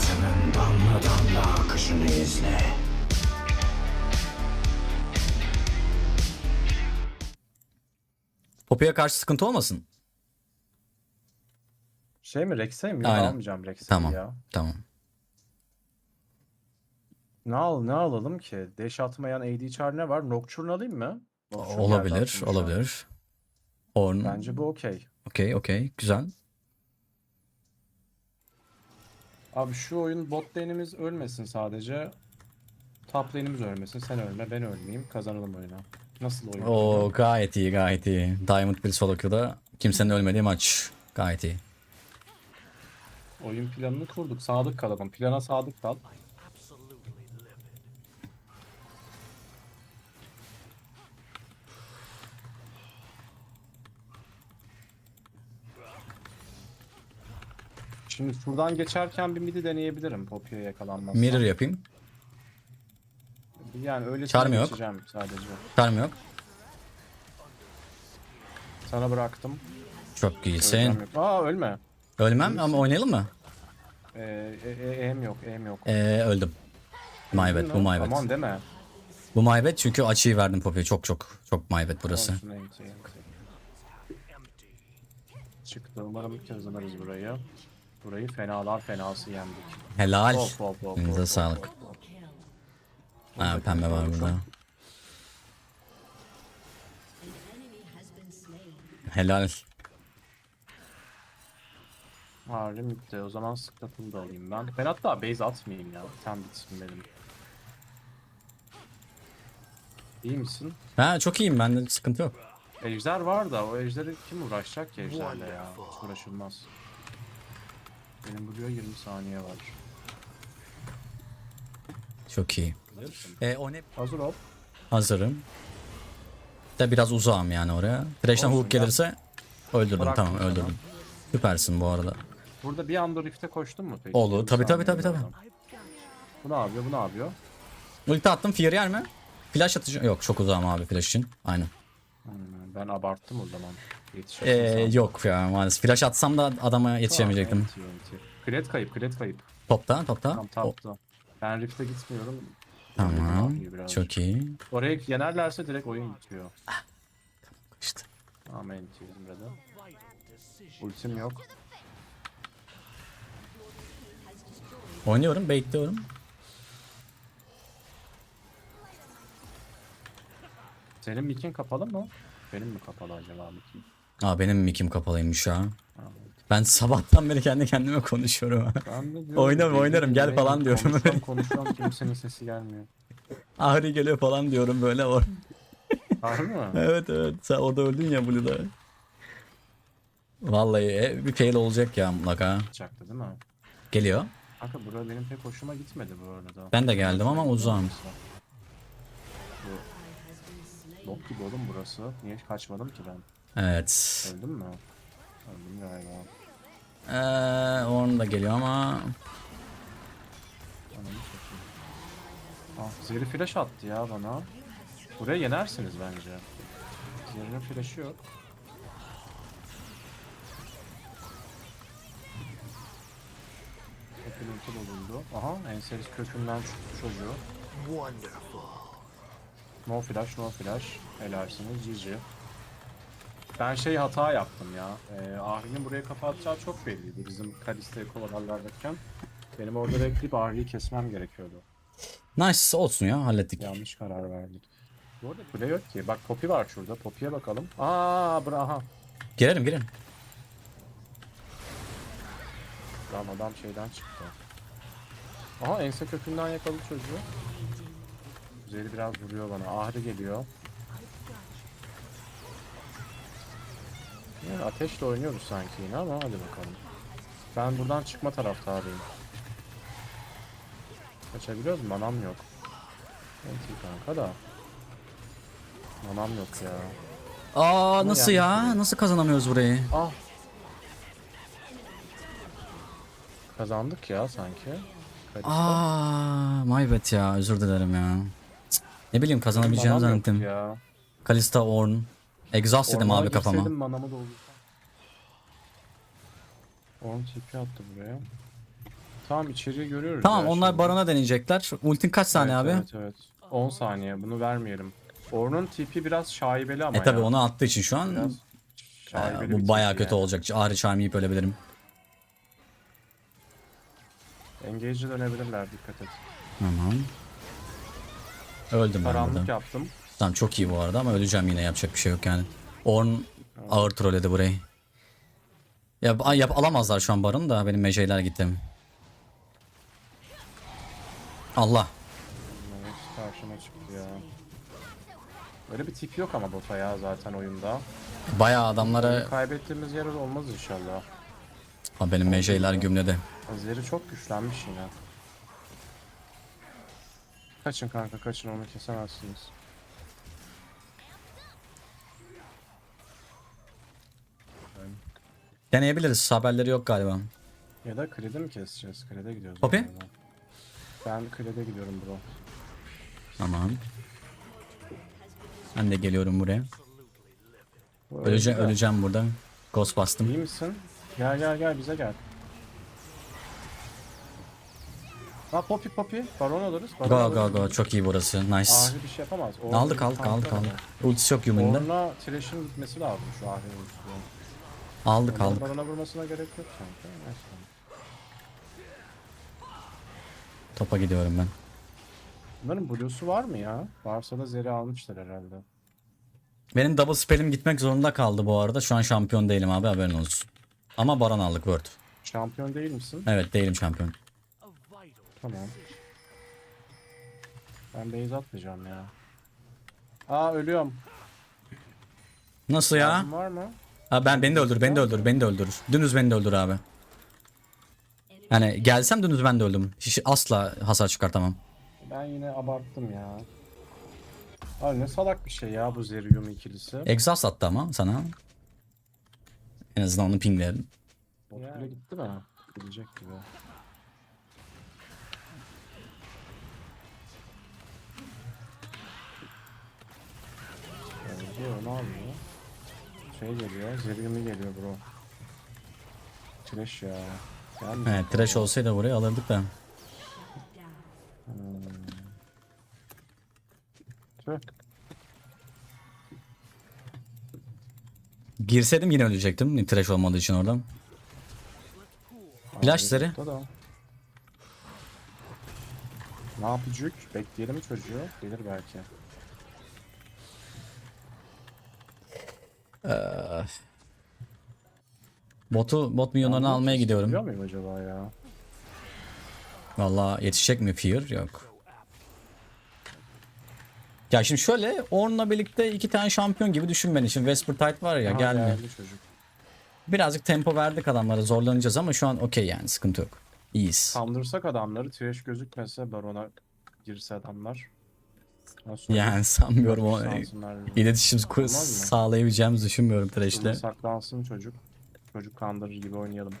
Hayatının damla damla akışını izle. Poppy'ye karşı sıkıntı olmasın. Şey mi Rex'e mi? Aynen. almayacağım Rex'i Tamam. ya. Tamam. Ne, al, ne alalım ki? Deş atmayan AD Char ne var? Nocturne alayım mı? Nocturne olabilir, olabilir. Horn. Bence bu okey. Okey, okey. Güzel. Abi şu oyun bot lane'imiz ölmesin sadece. Top lane'imiz ölmesin. Sen ölme, ben ölmeyeyim. Kazanalım oyunu. Nasıl oyun? O gayet iyi, gayet iyi. Diamond bir solo kimsenin ölmediği maç. Gayet iyi. Oyun planını kurduk. Sadık kalalım. Plana sadık kal. Şimdi şuradan geçerken bir midi deneyebilirim Poppy'ye yakalanmazsa. Mirror yapayım. Yani öyle Charm yok. geçeceğim sadece. Charm yok. Sana bıraktım. Çok Ölmem iyisin. yok. Aa ölme. Ölmem ama oynayalım mı? Ee, e, e, em yok, em yok. Ee, öldüm. My bad, bu my bad. Aman deme. Bu my bad çünkü açıyı verdim Poppy'ye. Çok çok çok my bad burası. Olsun. Çıktı. Umarım kazanırız burayı. Burayı fenalar fenası yendik. Helal. Hop, hop, hop, Elinize hop, sağlık. hop, hop. Ha, pembe var burada. Helal. Harbi bitti. O zaman sıkıntımı da alayım ben. Ben hatta base atmayayım ya. Sen bitsin benim. İyi misin? Ha çok iyiyim bende sıkıntı yok. Ejder var da o ejderi kim uğraşacak ki ejderle ya? Hiç uğraşılmaz. Benim buraya 20 saniye var. Çok iyi. E, o ne? Hazır ol. Hazırım. De biraz uzağım yani oraya. Flash'tan Olsun, hook gel. gelirse öldürdüm Bıraktım tamam sana. öldürdüm. Süpersin bu arada. Burada bir anda rift'e koştun mu peki? Olur, 20 tabii, tabii, saniye tabii, var. Bu ne yapıyor? Bu ne yapıyor? Ulti attım fear yer mi? Flash atacağım. Yok çok uzağım abi flash için. Aynen. Hmm, ben abarttım o zaman. Ee, Yetişemezsem. yok ya maalesef. Flash atsam da adama yetişemeyecektim. Tamam. Kret kayıp, kret kayıp. Topta topta. Tam O-. Ben rift'e gitmiyorum. Tamam. Biraz. Çok iyi. Oraya yenerlerse direkt oyun bitiyor. İşte. Tamam enti burada. Ultim yok. Oynuyorum, baitliyorum. Senin mic'in kapalı mı? Benim mi kapalı acaba mic'im? Aa benim mikim kapalıymış ya. Ha, Ben sabahtan beri kendi kendime konuşuyorum. Ben de diyorum, Oynarım, oynarım, gel falan diyorum. Konuşuyorum konuşuyorum kimsenin sesi gelmiyor. Ahri geliyor falan diyorum böyle. Or Harbi mi? evet evet sen orada öldün ya Blue'da. Vallahi e, bir fail olacak ya mutlaka. Çaktı değil mi? Geliyor. Kanka bura benim pek hoşuma gitmedi bu arada. Ben de geldim ama uzağım. Bu Bok gibi oğlum burası. Niye kaçmadım ki ben? Evet. Öldüm mü? Öldüm galiba. Ee, Orn da geliyor ama. Ah, Zeri flash attı ya bana. Buraya yenersiniz bence. Zeri'nin flash'ı yok. Kapılıntı bulundu. Aha enseriz kökünden çıktı çocuğu. No flash, no flash. Helarsiniz, GG. Ben şey hata yaptım ya. Ee, Ahri'nin buraya kafa atacağı çok belliydi bizim Kalista'yı kovalarlarken. Benim orada bekleyip Ahri'yi kesmem gerekiyordu. nice olsun ya hallettik. Yanlış karar verdik. Bu arada kule yok ki. Bak Poppy var şurada. Poppy'ye bakalım. Aa, bra aha. Girelim girelim. Lan adam şeyden çıktı. Aha ense kökünden yakaladı çocuğu. Zeri biraz vuruyor bana. Ahri geliyor. Yani ateşle oynuyoruz sanki yine ama hadi bakalım. Ben buradan çıkma taraftarıyım. Kaçabiliyoruz mu? Manam yok. Enti kanka da. Manam yok ya. Aa nasıl ya? Nasıl kazanamıyoruz burayı? Ah. Kazandık ya sanki. Kalista. Aa my bad ya özür dilerim ya. Ne bileyim kazanabileceğimi Manam yok zannettim. Ya. Kalista Orn. Exhaust dedim Ormana abi kafama. girseydim manamı doldursam. Orn TP attı buraya. Tamam içeriği görüyoruz. Tamam ya onlar şimdi. barona deneyecekler. Ultin kaç saniye evet, abi? Evet evet. 10 saniye bunu vermeyelim. Orn'un tipi biraz şaibeli ama E tabi ya. onu attığı için şu an Biraz e, bir bu baya tipi kötü yani. olacak. Ağrı çarmı yiyip ölebilirim. Engage'e dönebilirler dikkat et. Tamam. Öldüm ben Karanlık burada. yaptım. Tamam çok iyi bu arada ama öleceğim yine yapacak bir şey yok yani. Orn ağır trolledi burayı. Ya yap alamazlar şu an barın da benim meceyler gitti. Allah. Evet karşıma çıktı ya. Böyle bir tip yok ama bota ya zaten oyunda. Bayağı adamlara Kaybettiğimiz yer olmaz inşallah. Aa, benim meceyler gümledi. Azeri çok güçlenmiş yine. Kaçın kanka kaçın onu kesemezsiniz. Deneyebiliriz. Haberleri yok galiba. Ya da kredi mi keseceğiz? Krede gidiyoruz. Galiba. Ben krede gidiyorum bro. Tamam. Ben de geliyorum buraya. Bu Öleceğim, öldü de. öleceğim burada. Ghost bastım. İyi misin? Gel gel gel bize gel. Ha Poppy Poppy. Baron alırız. Baron Go alırız. go go. Çok iyi burası. Nice. Ahri bir şey yapamaz. Orada Aldık aldık aldık aldık. Ultisi yok Yumi'nin. Orna Thresh'in gitmesi lazım şu Ahri'nin ultisi. Aldık aldık. Barona vurmasına gerek yok sanki. Neyse. Topa gidiyorum ben. Bunların Blue'su var mı ya? Varsa da Zeri almışlar herhalde. Benim double spell'im gitmek zorunda kaldı bu arada. Şu an şampiyon değilim abi haberin olsun. Ama Baron aldık Word. Şampiyon değil misin? Evet değilim şampiyon. Tamam. Ben base atmayacağım ya. Aa ölüyorum. Nasıl ya? Yardım var mı? Ha ben beni de öldür, beni de öldür, beni de öldür. Dünüz beni de öldür abi. Yani gelsem dünüz ben de öldüm. Hiç asla hasar çıkartamam. Ben yine abarttım ya. Abi ne salak bir şey ya bu Zerium ikilisi. Exhaust attı ama sana. En azından onu pingleyelim. Bot bile gitti mi? Gidecek gibi. Öldü ne yapıyor? Şey geliyor, Zerium'i geliyor bro. Trash ya. Gelmiyor. Evet trash olsaydı burayı alırdık da. Tüh. Girseydim yine ölecektim. Trash olmadığı için oradan. Flash Abi, da. Ne yapacak? Bekleyelim çocuğu. Gelir belki. Botu, bot milyonlarını Ben almaya gidiyorum. Muyum acaba ya? Valla yetişecek mi Fear? Yok. Ya şimdi şöyle Ornn'la birlikte iki tane şampiyon gibi düşün beni. Şimdi Vesper Tide var ya Aha, gelmiyor. çocuk. Birazcık tempo verdik adamlara zorlanacağız ama şu an okey yani sıkıntı yok. İyiyiz. Kandırsak adamları, trash gözükmese barona girse adamlar. Nasıl Yani sanmıyorum o iletişim ku- Olmaz mı? sağlayabileceğimizi düşünmüyorum. Burada saklansın çocuk. Çocuk kandırır gibi oynayalım.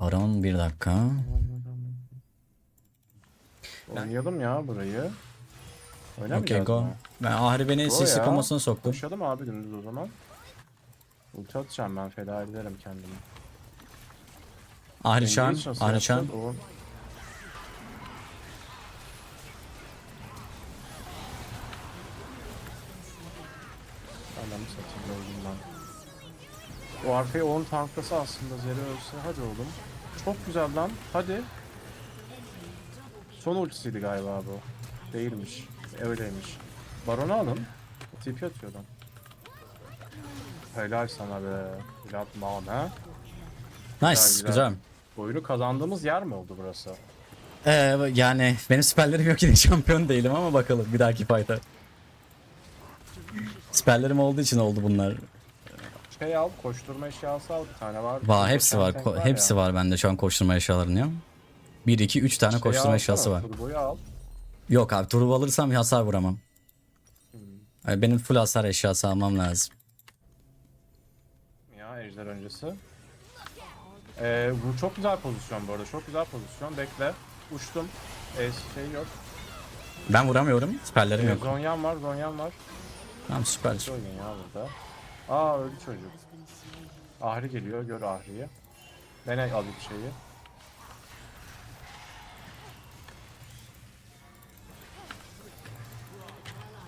Baron bir dakika. Oynayalım ya burayı. Okey Oynamayacağız go. mı? Ben Ahri beni Go ya. komasına soktum. Koşalım abi gündüz o zaman. Ulti atacağım ben feda ederim kendimi. Ahri nasıl Ahri yapacağız? Ben. O arkaya 10 tanklası aslında Zeri ölse. Hadi oğlum. Çok güzel lan. Hadi. Son ultisiydi galiba bu. Değilmiş. Öyleymiş. Baron'u alın. TP atıyor adam. Helal sana be. Helal bana. Nice, güzel. güzel. Oyunu kazandığımız yer mi oldu burası? Ee, yani benim spellerim yok yine şampiyon değilim ama bakalım bir dahaki fight'a. Spellerim olduğu için oldu bunlar. Şey al, koşturma eşyası al bir tane var. Va hepsi var. Ko- hepsi ya. var bende şu an koşturma eşyalarının ya. 1 2 3 tane Şeyi koşturma eşyası var. Turboyu al. Yok abi turbo alırsam hasar vuramam. Yani benim full hasar eşyası almam lazım. Ya ejder öncesi. Ee, bu çok güzel pozisyon bu arada. Çok güzel pozisyon. Bekle. Uçtum. Ee, şey yok. Ben vuramıyorum. Spellerim Ee, yok. Zonyan var, Zonyan var. Tamam süper. Oyun ya burada. Aa öldü çocuk. Ahri geliyor. Gör Ahri'yi. Ben alayım şeyi.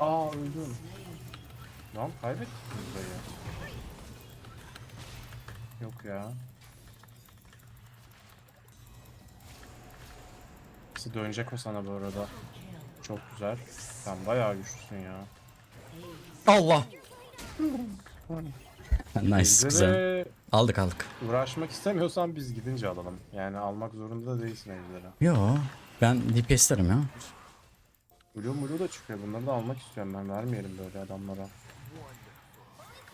Aa öldüm. Lan kaybettik burayı. Yok ya. Nasıl dönecek o sana bu arada. Çok güzel. Sen bayağı güçlüsün ya. Allah. nice güzel. Aldık aldık. uğraşmak istemiyorsan biz gidince alalım. Yani almak zorunda da değilsin ejderi. Yo ben DPS'lerim ya. Blue Blue da çıkıyor. Bunları da almak istiyorum ben. Vermeyelim böyle adamlara.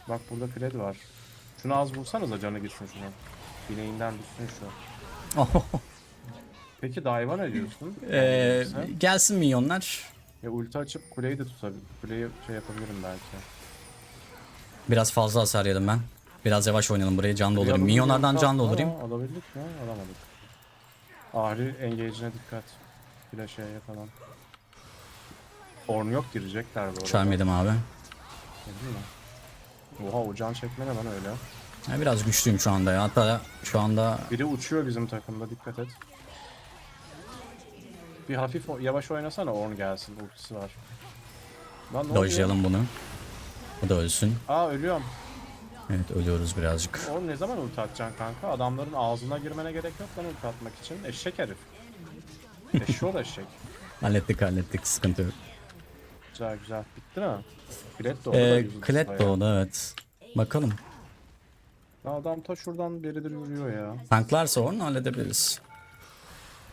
Bak burada Fred var. Şunu az vursanıza canı gitsin şuna. Bileğinden düşsün şu. Peki dive'a ne diyorsun? Ee, Sen? gelsin minyonlar. Ya ulti açıp kuleyi de tutabilirim. Kuleyi şey yapabilirim belki. Biraz fazla hasar yedim ben. Biraz yavaş oynayalım burayı can doldurayım. Minyonlardan can doldurayım. Alabildik mi? Alamadık. Ahri engage'ine dikkat. Flash'e falan. Orn yok girecekler bu arada. Charm yedim abi. Değil mi? Oha o can çekme ne lan öyle. Ya biraz güçlüyüm şu anda ya. Hatta şu anda Biri uçuyor bizim takımda dikkat et. Bir hafif yavaş oynasana Orn gelsin ultisi var. Lan ne oluyor? dojlayalım bunu. Bu da ölsün. Aa ölüyorum. Evet ölüyoruz birazcık. Orn ne zaman ulti atacaksın kanka? Adamların ağzına girmene gerek yok lan ulti atmak için. Eşek herif. Eşşoğlu eşek. Hallettik hallettik sıkıntı yok. Güzel güzel. Bitti mi? Bilet doğdu da Ee, Klet doğdu evet. Bakalım. Adam ta şuradan beridir yürüyor ya. Tanklarsa onu halledebiliriz.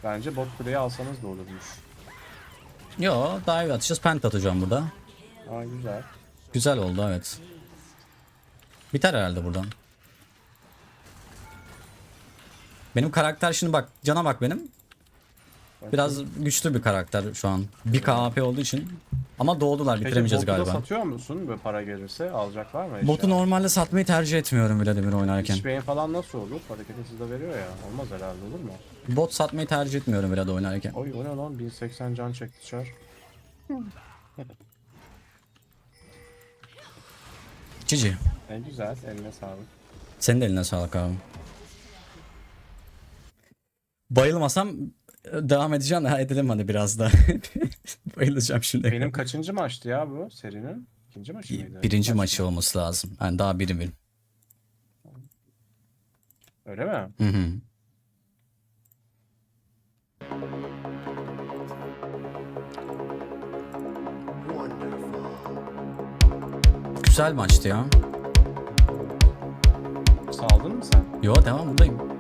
Bence bot kuleyi alsanız da olurmuş. Yo dive atacağız. Pent atacağım burada. Aa güzel. Güzel oldu evet. Biter herhalde buradan. Benim karakter şimdi bak cana bak benim. Biraz güçlü bir karakter şu an. Bir KP olduğu için. Ama doğdular Peki bitiremeyeceğiz botu da galiba. satıyor musun böyle para gelirse? Alacak var mı? eşya? Botu normalde satmayı tercih etmiyorum Vladimir oynarken. İşbeyin falan nasıl olur? Hareketi sizde veriyor ya. Olmaz herhalde olur mu? Bot satmayı tercih etmiyorum Vlad oynarken. Oy o ne lan? 1080 can çekti çar. Cici. En güzel. Eline sağlık. Senin de eline sağlık abi. Bayılmasam e, devam edeceğim de edelim hadi biraz da. Bayılacağım şimdi. Benim kaçıncı maçtı ya bu serinin? İkinci maçı mıydı? Birinci Kaç- maçı olması lazım. Yani daha biri bir. Öyle mi? Hı hı. Güzel maçtı ya. Saldın mı sen? Yo devam buradayım.